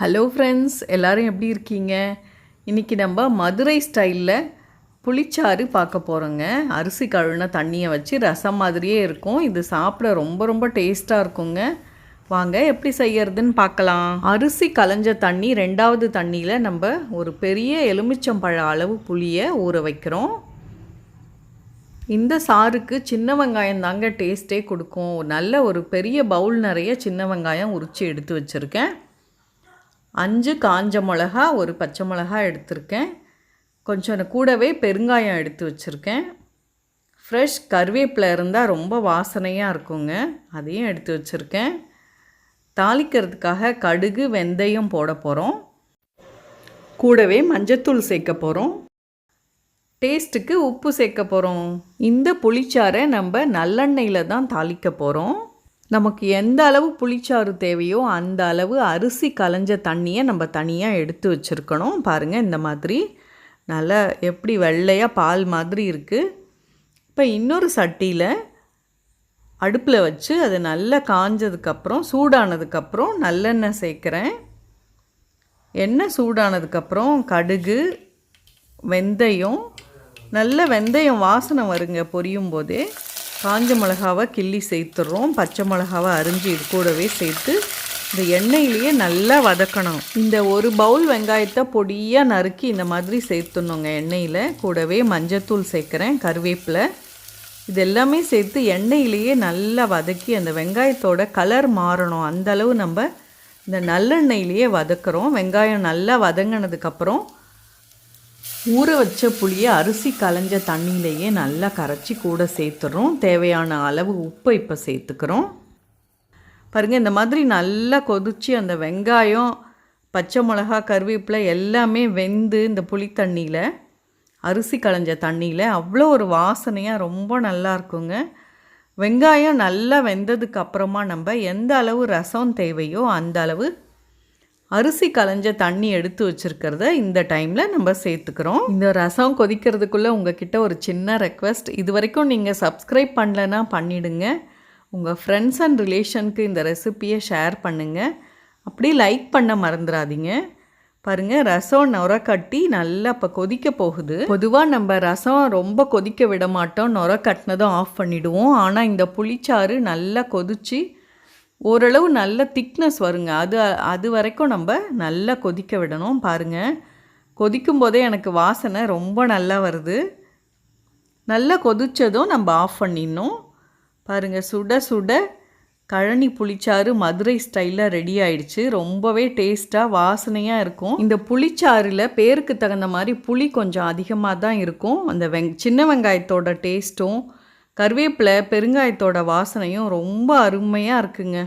Hello friends எல்லோரும் எப்படி இருக்கீங்க? இன்றைக்கி நம்ம மதுரை ஸ்டைலில் புளிச்சாறு பார்க்க போகிறோங்க அரிசி கழுவின தண்ணியை வச்சு ரசம் மாதிரியே இருக்கும். இது சாப்பிட ரொம்ப ரொம்ப டேஸ்ட்டாக இருக்குங்க. வாங்க எப்படி செய்யறதுன்னு பார்க்கலாம். அரிசி கலைஞ்ச தண்ணி ரெண்டாவது தண்ணியில் நம்ம ஒரு பெரிய எலுமிச்சம்பழ அளவு புளியை ஊற வைக்கிறோம். இந்த சாருக்கு சின்ன வெங்காயம் தாங்க டேஸ்ட்டே கொடுக்கும். நல்ல ஒரு பெரிய பவுல் நிறைய சின்ன வெங்காயம் உரித்து எடுத்து வச்சுருக்கேன். அஞ்சு காஞ்ச மிளகா ஒரு பச்சை மிளகா எடுத்திருக்கேன். கொஞ்சம் கூடவே பெருங்காயம் எடுத்து வச்சுருக்கேன். ஃப்ரெஷ் கருவேப்பிலை இருந்தால் ரொம்ப வாசனையாக இருக்குங்க. அதையும் எடுத்து வச்சுருக்கேன். தாளிக்கிறதுக்காக கடுகு வெந்தயம் போட போகிறோம் கூடவே மஞ்சத்தூள் சேர்க்க போகிறோம் டேஸ்ட்டுக்கு உப்பு சேர்க்க போகிறோம் இந்த புளிச்சாறை நம்ம நல்லெண்ணெயில் தான் தாளிக்க போகிறோம் நமக்கு எந்த அளவு புளிச்சாறு தேவையோ அந்த அளவு அரிசி கலைஞ்ச தண்ணியை நம்ம தனியாக எடுத்து வச்சுருக்கணும். பாருங்கள் இந்த மாதிரி. நல்லா எப்படி வெள்ளையாக பால் மாதிரி இருக்குது இப்போ இன்னொரு சட்டியில் அடுப்பில் வச்சு அது நல்லா காஞ்சதுக்கப்புறம் சூடானதுக்கப்புறம் நல்லெண்ணெய் சேர்க்குறேன். எண்ணெய் சூடானதுக்கப்புறம் கடுகு வெந்தயம். நல்ல வெந்தயம் வாசனை வருங்க பொரியும் போதே. காஞ்ச மிளகாவை கிள்ளி சேர்த்துடுறோம் பச்சை மிளகாவை அரிஞ்சு இது கூடவே சேர்த்து இந்த எண்ணெயிலேயே நல்லா வதக்கணும். இந்த ஒரு பவுல் வெங்காயத்தை பொடியாக நறுக்கி இந்த மாதிரி சேர்த்துணுங்க எண்ணெயில். கூடவே மஞ்சத்தூள் சேர்க்குறேன் கருவேப்பிலை. இது எல்லாமே சேர்த்து எண்ணெயிலேயே நல்லா வதக்கி அந்த வெங்காயத்தோட கலர் மாறணும். அந்தளவு நம்ம இந்த நல்லெண்ணெயிலேயே வதக்குறோம். வெங்காயம் நல்லா வதங்கினதுக்கப்புறம் ஊற வச்ச புளியை அரிசி கலைஞ்ச தண்ணியிலையே நல்லா கரைச்சி கூட சேர்த்துறோம். தேவையான அளவு உப்பை இப்போ சேர்த்துக்கிறோம். பாருங்கள் இந்த மாதிரி நல்லா கொதித்து அந்த வெங்காயம் பச்சை மிளகா கருவேப்பிலை எல்லாமே வெந்து இந்த புளி தண்ணியில் அரிசி களைஞ்ச தண்ணியில் அவ்வளோ ஒரு வாசனையாக ரொம்ப நல்லா இருக்குங்க. வெங்காயம் நல்லா வெந்ததுக்கு அப்புறமா நம்ம எந்த அளவு ரசம் தேவையோ அந்த அளவு அரிசி கலைஞ்ச தண்ணி எடுத்து வச்சுருக்கிறத இந்த டைமில் நம்ம சேர்த்துக்கிறோம். இந்த ரசம் கொதிக்கிறதுக்குள்ளே உங்ககிட்ட ஒரு சின்ன ரெக்வஸ்ட் இது வரைக்கும் நீங்கள் சப்ஸ்கிரைப் பண்ணலன்னா பண்ணிவிடுங்க உங்கள் ஃப்ரெண்ட்ஸ் அண்ட் ரிலேஷனுக்கு இந்த ரெசிப்பியை ஷேர் பண்ணுங்கள் அப்படி லைக் பண்ண மறந்துடாதீங்க. பாருங்கள் ரசம் நுர கட்டி நல்லா இப்போ கொதிக்க போகுது. பொதுவாக நம்ம ரசம் ரொம்ப கொதிக்க விட மாட்டோம் நுர கட்டினதும் ஆஃப் பண்ணிவிடுவோம் ஆனால் இந்த புளிச்சாறு நல்லா கொதித்து ஓரளவு நல்ல திக்னஸ் வருங்க. அது அது வரைக்கும் நம்ம நல்லா கொதிக்க விடணும். பாருங்கள் கொதிக்கும் போதே எனக்கு வாசனை ரொம்ப நல்லா வருது. நல்லா கொதித்ததும் நம்ம ஆஃப் பண்ணிடணும். பாருங்கள் சுட சுட கழனி புளிச்சாறு மதுரை ஸ்டைலில் ரெடி ஆயிடுச்சு. ரொம்பவே டேஸ்ட்டாக வாசனையாக இருக்கும். இந்த புளிச்சாறில் பேருக்கு தகுந்த மாதிரி புளி கொஞ்சம் அதிகமாக தான் இருக்கும். அந்த வெங் சின்ன வெங்காயத்தோட டேஸ்ட்டும் கருவேப்பிலை பெருங்காயத்தோட வாசனையும் ரொம்ப அருமையாக இருக்குங்க.